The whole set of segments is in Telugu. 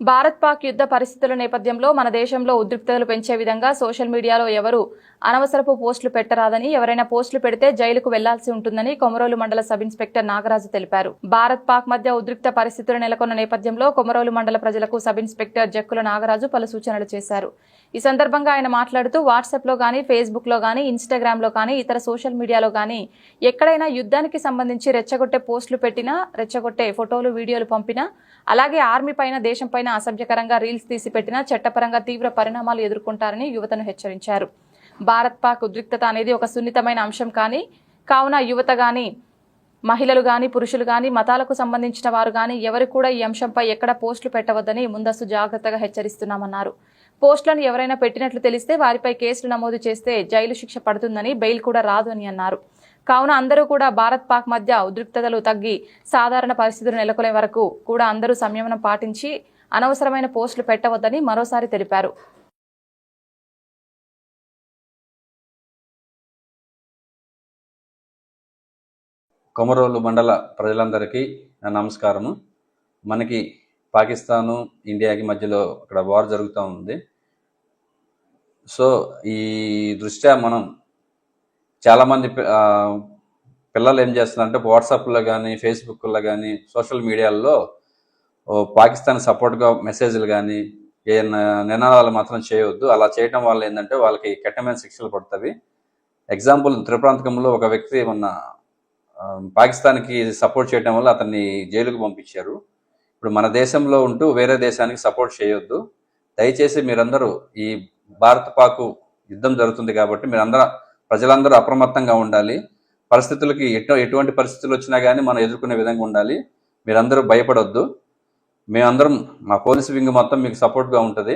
భారత్ పాక్ యుద్ధ పరిస్థితుల నేపథ్యంలో మన దేశంలో ఉద్రిక్తతలు పెంచే విధంగా సోషల్ మీడియాలో ఎవరు అనవసరపు పోస్టులు పెట్టరాదని ఎవరైనా పోస్టులు పెడితే జైలుకు వెళ్ళాల్సి ఉంటుందని కొమరోలు మండల సబ్ ఇన్స్పెక్టర్ నాగరాజు తెలిపారు. భారత్ పాక్ మధ్య ఉద్రిక్త పరిస్థితులు నెలకొన్న నేపథ్యంలో కొమరోలు మండల ప్రజలకు సబ్ ఇన్స్పెక్టర్ జక్కుల నాగరాజు పలు సూచనలు చేశారు. ఈ సందర్భంగా ఆయన మాట్లాడుతూ వాట్సాప్లో గానీ ఫేస్బుక్లో గానీ ఇన్స్టాగ్రామ్లో గానీ ఇతర సోషల్ మీడియాలో గానీ ఎక్కడైనా యుద్ధానికి సంబంధించి రెచ్చగొట్టే పోస్టులు పెట్టినా రెచ్చగొట్టే ఫోటోలు వీడియోలు పంపినా అలాగే ఆర్మీ పైన దేశం పైన అసభ్యకరంగా రీల్స్ తీసి పెట్టినా చట్టపరంగా తీవ్ర పరిణామాలు ఎదుర్కొంటారని యువతను హెచ్చరించారు. భారత్ పాక్ ఉద్రిక్తత అనేది ఒక సున్నితమైన అంశం కానీ కావున యువత కానీ మహిళలు కానీ పురుషులు కానీ మతాలకు సంబంధించిన వారు కానీ ఎవరు కూడా ఈ అంశంపై ఎక్కడ పోస్టులు పెట్టవద్దని ముందస్తు జాగ్రత్తగా హెచ్చరిస్తున్నామన్నారు. పోస్టులను ఎవరైనా పెట్టినట్లు తెలిస్తే వారిపై కేసులు నమోదు చేస్తే జైలు శిక్ష పడుతుందని బెయిల్ కూడా రాదు అని అన్నారు. కావున అందరూ కూడా భారత్ పాక్ మధ్య ఉద్రిక్తతలు తగ్గి సాధారణ పరిస్థితులు నెలకొనే వరకు కూడా అందరూ సంయమనం పాటించి అనవసరమైన పోస్టులు పెట్టవద్దని మరోసారి తెలిపారు. కొమరోలు మండల ప్రజలందరికీ నా నమస్కారము. మనకి పాకిస్తాను ఇండియాకి మధ్యలో అక్కడ వార్ జరుగుతూ ఉంది. సో ఈ దృష్ట్యా మనం చాలామంది పిల్లలు ఏం చేస్తున్నారంటే వాట్సాప్లో కానీ ఫేస్బుక్లో కానీ సోషల్ మీడియాల్లో పాకిస్తాన్ సపోర్ట్గా మెసేజ్లు కానీ ఏ నినాదాలు మాత్రం చేయవద్దు అలా చేయటం వల్ల ఏంటంటే వాళ్ళకి కఠినమైన శిక్షలు పడుతుంది ఎగ్జాంపుల్ త్రిప్రాంతకంలో ఒక వ్యక్తి మొన్న పాకిస్తాన్కి సపోర్ట్ చేయడం వల్ల అతన్ని జైలుకు పంపించారు. ఇప్పుడు మన దేశంలో ఉంటూ వేరే దేశానికి సపోర్ట్ చేయొద్దు. దయచేసి మీరందరూ ఈ భారత్ పాకు యుద్ధం జరుగుతుంది కాబట్టి మీరందరూ ప్రజలందరూ అప్రమత్తంగా ఉండాలి. పరిస్థితులకి ఎటు ఎటువంటి పరిస్థితులు వచ్చినా కానీ మనం ఎదుర్కొనే విధంగా ఉండాలి. మీరందరూ భయపడొద్దు. మేమందరం మా పోలీసు వింగ్ మొత్తం మీకు సపోర్ట్గా ఉంటుంది.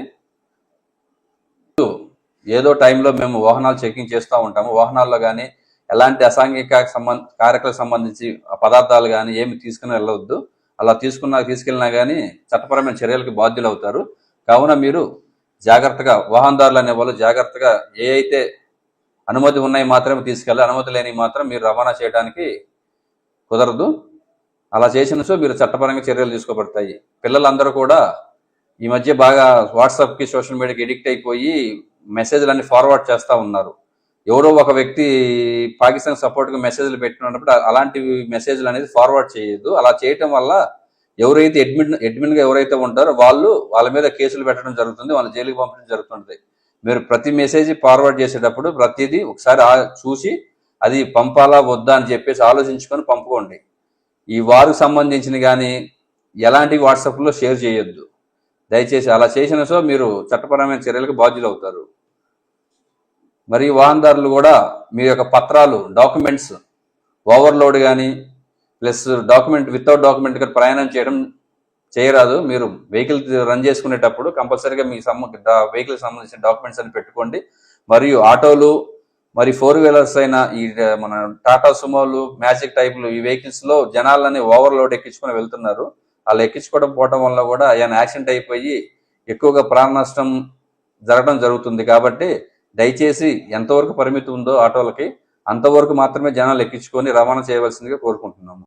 ఏదో టైంలో మేము వాహనాలు చెకింగ్ చేస్తూ ఉంటాము. వాహనాల్లో కానీ ఎలాంటి అసాంఘిక సంబంధ కార్యక్రమాలకు సంబంధించి పదార్థాలు కానీ ఏమి తీసుకుని వెళ్ళవద్దు. అలా తీసుకున్నా తీసుకెళ్ళినా కానీ చట్టపరమైన చర్యలకు బాధ్యులు అవుతారు కావున మీరు జాగ్రత్తగా వాహనదారులు అనే వాళ్ళు జాగ్రత్తగా ఏ అయితే అనుమతి ఉన్నాయి మాత్రమే తీసుకెళ్ళాలి అనుమతి లేని మాత్రం మీరు రవాణా చేయడానికి కుదరదు. అలా చేసిన సో మీరు చట్టపరంగా చర్యలు తీసుకోబడతాయి. పిల్లలందరూ కూడా ఈ మధ్య బాగా వాట్సాప్కి సోషల్ మీడియాకి ఎడిక్ట్ అయిపోయి మెసేజ్లన్నీ ఫార్వర్డ్ చేస్తూ ఉన్నారు. ఎవరో ఒక వ్యక్తి పాకిస్తాన్ సపోర్ట్గా మెసేజ్లు పెట్టినప్పుడు అలాంటి మెసేజ్లు అనేది ఫార్వర్డ్ చేయొద్దు. అలా చేయటం వల్ల ఎవరైతే అడ్మిన్ అడ్మిన్గా ఎవరైతే ఉంటారో వాళ్ళు వాళ్ళ మీద కేసులు పెట్టడం జరుగుతుంది వాళ్ళ జైలుకి పంపడం జరుగుతుంది. మీరు ప్రతి మెసేజ్ ఫార్వర్డ్ చేసేటప్పుడు ప్రతిదీ ఒకసారి చూసి అది పంపాలా వద్దా అని చెప్పేసి ఆలోచించుకొని పంపుకోండి. ఈ వారికి సంబంధించిన కానీ ఎలాంటి వాట్సాప్లో షేర్ చేయొద్దు. దయచేసి అలా చేసిన సో మీరు చట్టపరమైన చర్యలకు బాధ్యులు అవుతారు మరియు వాహనదారులు కూడా మీ యొక్క పత్రాలు డాక్యుమెంట్స్ ఓవర్లోడ్ కానీ ప్లస్ డాక్యుమెంట్ వితౌట్ డాక్యుమెంట్ కానీ ప్రయాణం చేయడం చేయరాదు. మీరు వెహికల్ రన్ చేసుకునేటప్పుడు కంపల్సరీగా మీ సంబ వెహికల్ సంబంధించిన డాక్యుమెంట్స్ అని పెట్టుకోండి. మరియు ఆటోలు మరి ఫోర్ వీలర్స్ అయిన ఈ మన టాటా సుమోలు మ్యాజిక్ టైప్లు ఈ వెహికల్స్లో జనాలని ఓవర్లోడ్ ఎక్కించుకొని వెళ్తున్నారు. అలా ఎక్కించుకోవడం పోవడం వల్ల కూడా ఆయన యాక్సిడెంట్ అయిపోయి ఎక్కువగా ప్రాణ నష్టం జరగడం జరుగుతుంది కాబట్టి దయచేసి ఎంతవరకు పరిమితి ఉందో ఆటోలకి అంతవరకు మాత్రమే జనాలు ఎక్కించుకొని రవాణా చేయవలసిందిగా కోరుకుంటున్నాము.